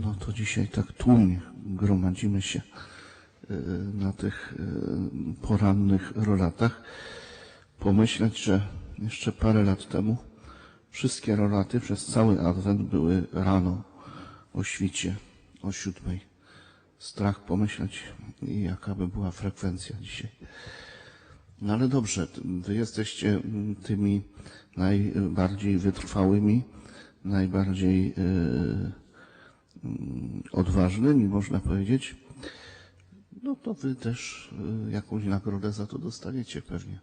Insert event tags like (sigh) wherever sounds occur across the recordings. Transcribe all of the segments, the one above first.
No to dzisiaj tak tłumnie gromadzimy się y, na tych y, porannych rolatach. Pomyśleć, że jeszcze parę lat temu wszystkie rolaty przez cały adwent były rano o świcie, o siódmej. Strach pomyśleć, jaka by była frekwencja dzisiaj. No ale dobrze, wy jesteście tymi najbardziej wytrwałymi, najbardziej y, mm, odważnymi, można powiedzieć. No to wy też y, jakąś nagrodę za to dostaniecie pewnie.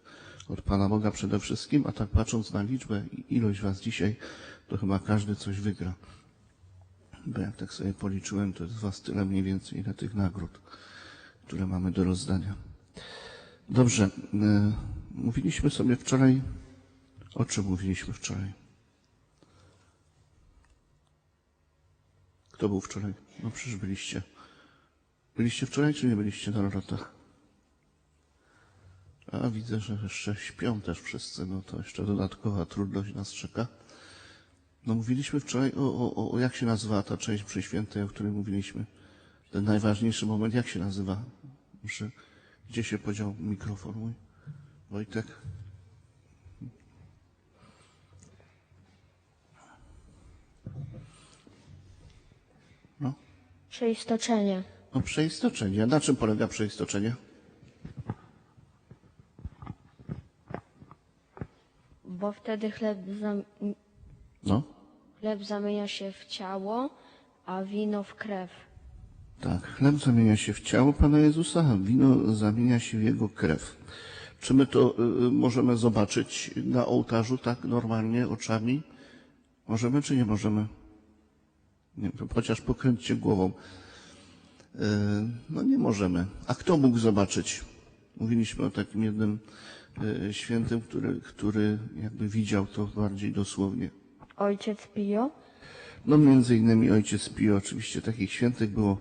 Od Pana Boga przede wszystkim, a tak patrząc na liczbę i ilość was dzisiaj, to chyba każdy coś wygra. Bo jak tak sobie policzyłem, to jest was tyle mniej więcej, ile tych nagród, które mamy do rozdania. Dobrze. y, Mówiliśmy sobie wczoraj, o czym mówiliśmy wczoraj? Kto był wczoraj? No przecież byliście. Byliście wczoraj, czy nie byliście na rolotach? A widzę, że jeszcze śpią też wszyscy, no to jeszcze dodatkowa trudność nas czeka. No mówiliśmy wczoraj o, o, o- o jak się nazywa ta część przy świętej, o której mówiliśmy. Ten najważniejszy moment, jak się nazywa? Muszę, gdzie się podział mikrofon mój? Wojtek? No, Przeistoczenie. no przeistoczenie. Na czym polega przeistoczenie? Bo wtedy chleb, zam, No, chleb zamienia się w ciało, a wino w krew. tak. Chleb zamienia się w ciało Pana Jezusa, a wino zamienia się w Jego krew. Czy my to y, y, możemy zobaczyć na ołtarzu tak normalnie, oczami? Możemy czy nie możemy? Nie, chociaż pokręćcie głową. Y, No nie możemy. A kto mógł zobaczyć? Mówiliśmy o takim jednym y, świętym, który, który jakby widział to bardziej dosłownie. Ojciec Pio? No między innymi ojciec Pio, oczywiście takich świętych było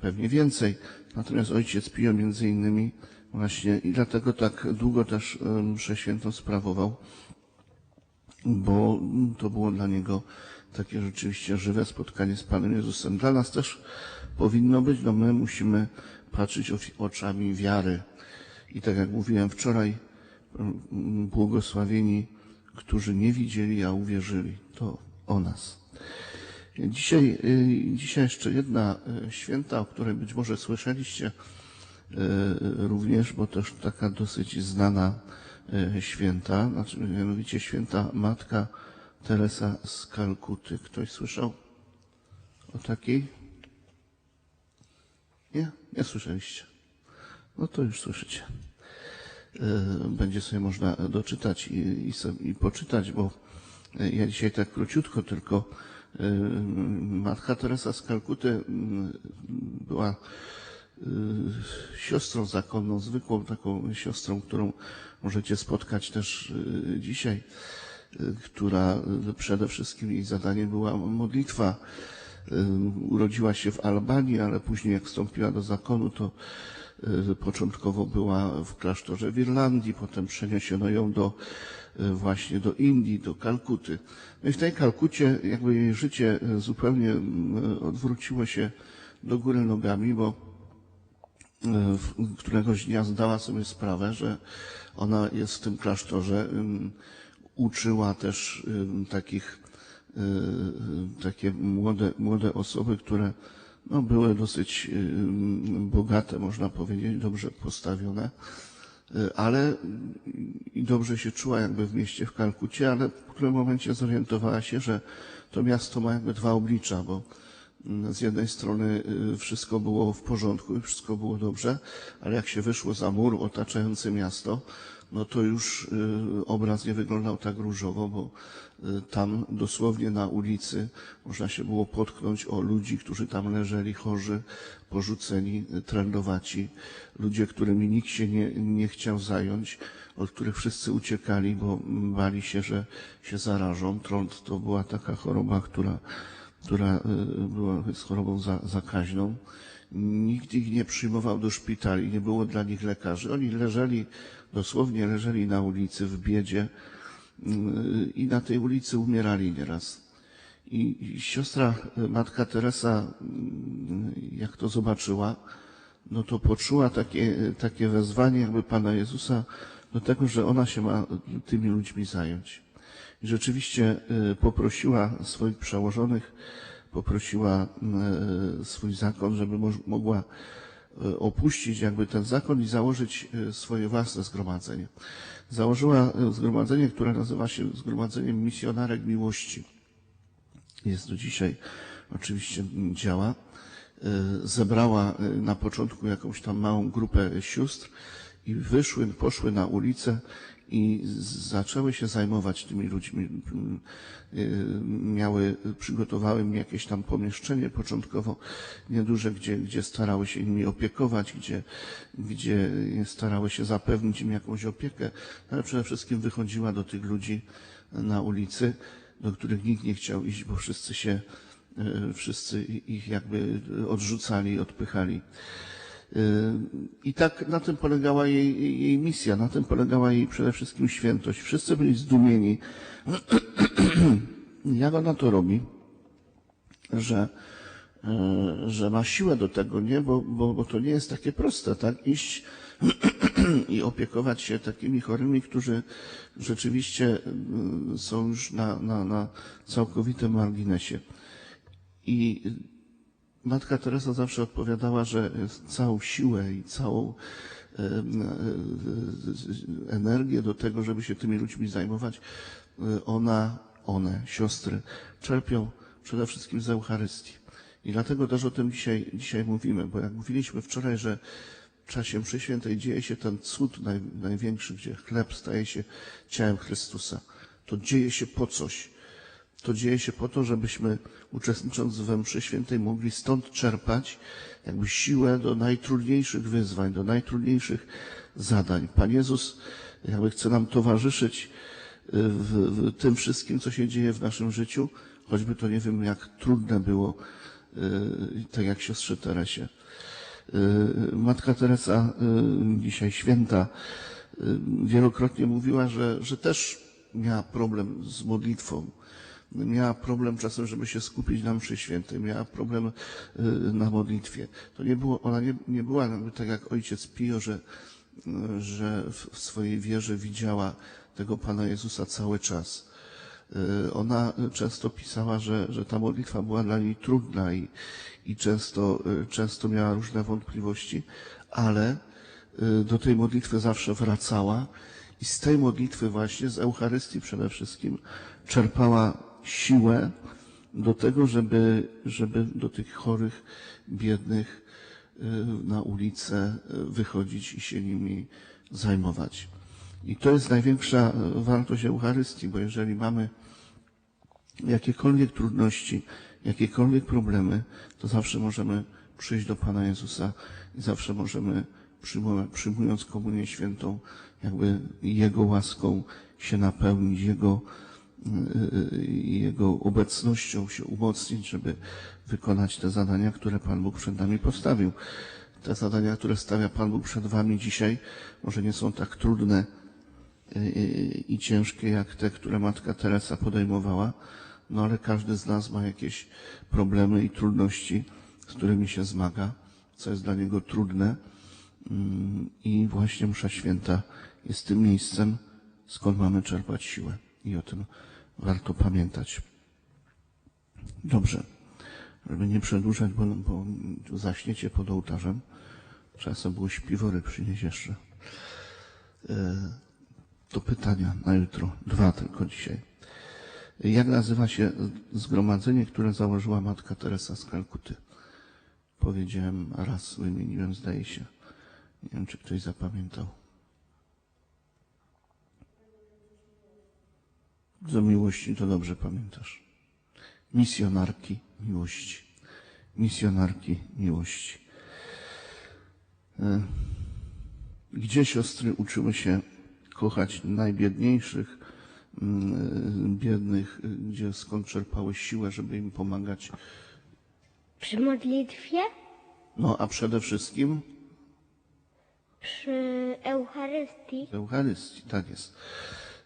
pewnie więcej, natomiast ojciec Pio między innymi właśnie i dlatego tak długo też e, mszę świętą sprawował, bo to było dla niego takie rzeczywiście żywe spotkanie z Panem Jezusem. Dla nas też powinno być, no my musimy patrzeć oczami wiary. I tak jak mówiłem wczoraj, mm, błogosławieni, którzy nie widzieli, a uwierzyli. To o nas. Dzisiaj, y, dzisiaj jeszcze jedna y, święta, o której być może słyszeliście y, również, bo też taka dosyć znana święta, znaczy mianowicie święta Matka Teresa z Kalkuty. Ktoś słyszał o takiej? Nie? Nie słyszeliście. No to już słyszycie. Y, Będzie sobie można doczytać i, i, i poczytać, bo ja dzisiaj tak króciutko tylko y, Matka Teresa z Kalkuty mm, była y, siostrą zakonną, zwykłą taką siostrą, którą możecie spotkać też dzisiaj, która y, przede wszystkim jej zadaniem była modlitwa. Y, Urodziła się w Albanii, ale później jak wstąpiła do zakonu, to y, początkowo była w klasztorze w Irlandii, potem przeniesiono ją do, y, właśnie do Indii, do Kalkuty. No i w tej Kalkucie jakby jej życie y, zupełnie y, odwróciło się do góry nogami, bo y, któregoś dnia zdała sobie sprawę, że ona jest w tym klasztorze, uczyła też takich, y, y, takie młode, młode osoby, które no, były dosyć bogate, można powiedzieć, dobrze postawione, y, ale i dobrze się czuła jakby w mieście w Kalkucie, ale w którym momencie zorientowała się, że to miasto ma jakby dwa oblicza, bo z jednej strony y, wszystko było w porządku i wszystko było dobrze, ale jak się wyszło za mur otaczający miasto, no to już y, obraz nie wyglądał tak różowo, bo y, tam dosłownie na ulicy można się było potknąć o ludzi, którzy tam leżeli chorzy, porzuceni, trędowaci, ludzie, którymi nikt się nie, nie chciał zająć, od których wszyscy uciekali, bo mm, bali się, że się zarażą. Trąd to była taka choroba, która która y, była jest chorobą za, zakaźną. Nikt ich nie przyjmował do szpitali, nie było dla nich lekarzy. Oni leżeli, dosłownie leżeli na ulicy w biedzie y, i na tej ulicy umierali nieraz. I, siostra, y, matka Teresa, mm, jak to zobaczyła, no to poczuła takie, takie wezwanie jakby Pana Jezusa do tego, że ona się ma tymi ludźmi zająć. Rzeczywiście y, poprosiła swoich przełożonych, poprosiła y, swój zakon, żeby mogła y, opuścić jakby ten zakon i założyć swoje własne zgromadzenie. Założyła zgromadzenie, które nazywa się Zgromadzeniem Misjonarek Miłości jest do dzisiaj, oczywiście działa. Zebrała na początku jakąś tam małą grupę sióstr i wyszły, poszły na ulicę i zaczęły się zajmować tymi ludźmi. Y, y, Miały, przygotowały im jakieś tam pomieszczenie początkowo nieduże, gdzie, gdzie starały się nimi opiekować, gdzie, gdzie starały się zapewnić im jakąś opiekę, ale przede wszystkim wychodziła do tych ludzi na ulicy, do których nikt nie chciał iść, bo wszyscy się, e, wszyscy ich jakby odrzucali, odpychali. I tak na tym polegała jej, jej misja, na tym polegała jej przede wszystkim świętość. Wszyscy byli zdumieni, (clears throat) jak ona to robi, że, e, że ma siłę do tego, nie? Bo, bo, bo to nie jest takie proste, tak? Iść (clears throat) i opiekować się takimi chorymi, którzy rzeczywiście mm, są już na, na, na całkowitym marginesie. I Matka Teresa zawsze odpowiadała, że całą siłę i całą e, e, e, energię do tego, żeby się tymi ludźmi zajmować, ona, one, siostry, czerpią przede wszystkim z Eucharystii. I dlatego też o tym dzisiaj, dzisiaj mówimy, bo jak mówiliśmy wczoraj, że w czasie mszy świętej dzieje się ten cud naj, największy, gdzie chleb staje się ciałem Chrystusa. To dzieje się po coś. To dzieje się po to, żebyśmy uczestnicząc we mszy świętej mogli stąd czerpać jakby siłę do najtrudniejszych wyzwań, do najtrudniejszych zadań. Pan Jezus jakby chce nam towarzyszyć y, w, w tym wszystkim, co się dzieje w naszym życiu, choćby to nie wiem, jak trudne było, y, tak jak siostrze Teresie. Y, Matka Teresa, dzisiaj święta, wielokrotnie mówiła, że, że też miała problem z modlitwą. Miała problem czasem, żeby się skupić na mszy świętej. Miała problem y, na modlitwie. To nie było, ona nie, nie była tak jak ojciec Pio, że, y, że w swojej wierze widziała tego Pana Jezusa cały czas. Y, Ona często pisała, że, że ta modlitwa była dla niej trudna i, i często, często miała różne wątpliwości, ale do tej modlitwy zawsze wracała i z tej modlitwy właśnie, z Eucharystii przede wszystkim, czerpała siłę do tego, żeby, żeby do tych chorych, biednych y, na ulicę y, wychodzić i się nimi zajmować. I to jest największa y, wartość Eucharystii, bo jeżeli mamy jakiekolwiek trudności, jakiekolwiek problemy, to zawsze możemy przyjść do Pana Jezusa i zawsze możemy, przyjmując, Komunię Świętą, jakby Jego łaską się napełnić, Jego, Jego obecnością się umocnić, żeby wykonać te zadania, które Pan Bóg przed nami postawił. Te zadania, które stawia Pan Bóg przed Wami dzisiaj, może nie są tak trudne, y, i ciężkie jak te, które matka Teresa podejmowała, no ale każdy z nas ma jakieś problemy i trudności, z którymi się zmaga, co jest dla niego trudne. Mm, I właśnie msza święta jest tym miejscem, skąd mamy czerpać siłę. I o tym warto pamiętać. Dobrze. Żeby nie przedłużać, bo, bo zaśniecie pod ołtarzem. Trzeba sobie było śpiwory przynieść jeszcze. E, to pytania na jutro. Dwa tylko dzisiaj. Jak nazywa się zgromadzenie, które założyła matka Teresa z Kalkuty? Powiedziałem raz, wymieniłem, zdaje się. Nie wiem, czy ktoś zapamiętał. Do miłości to dobrze pamiętasz. Misjonarki miłości. Misjonarki miłości. E, Gdzie siostry uczyły się kochać najbiedniejszych, mm, biednych, y, gdzie skąd czerpały siłę, żeby im pomagać. Przy modlitwie, No a przede wszystkim przy Eucharystii, Eucharystii, tak jest.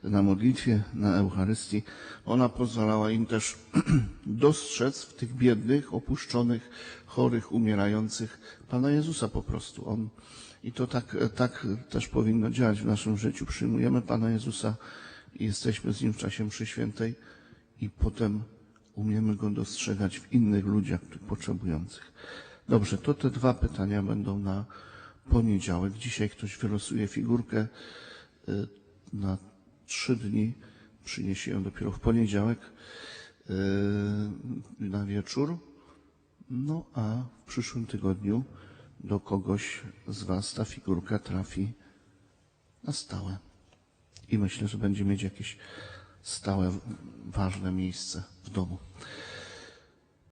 Na modlitwie, na Eucharystii. Ona pozwalała im też (clears throat) dostrzec w tych biednych, opuszczonych, chorych, umierających Pana Jezusa po prostu. On, I to tak, tak też powinno działać w naszym życiu. Przyjmujemy Pana Jezusa i jesteśmy z Nim w czasie mszy świętej i potem umiemy Go dostrzegać w innych ludziach, tych potrzebujących. Dobrze, to te dwa pytania będą na poniedziałek. Dzisiaj ktoś wylosuje figurkę y, na trzy dni. Przyniesie ją dopiero w poniedziałek y, na wieczór. No a w przyszłym tygodniu do kogoś z Was ta figurka trafi na stałe. I myślę, że będzie mieć jakieś stałe, ważne miejsce w domu.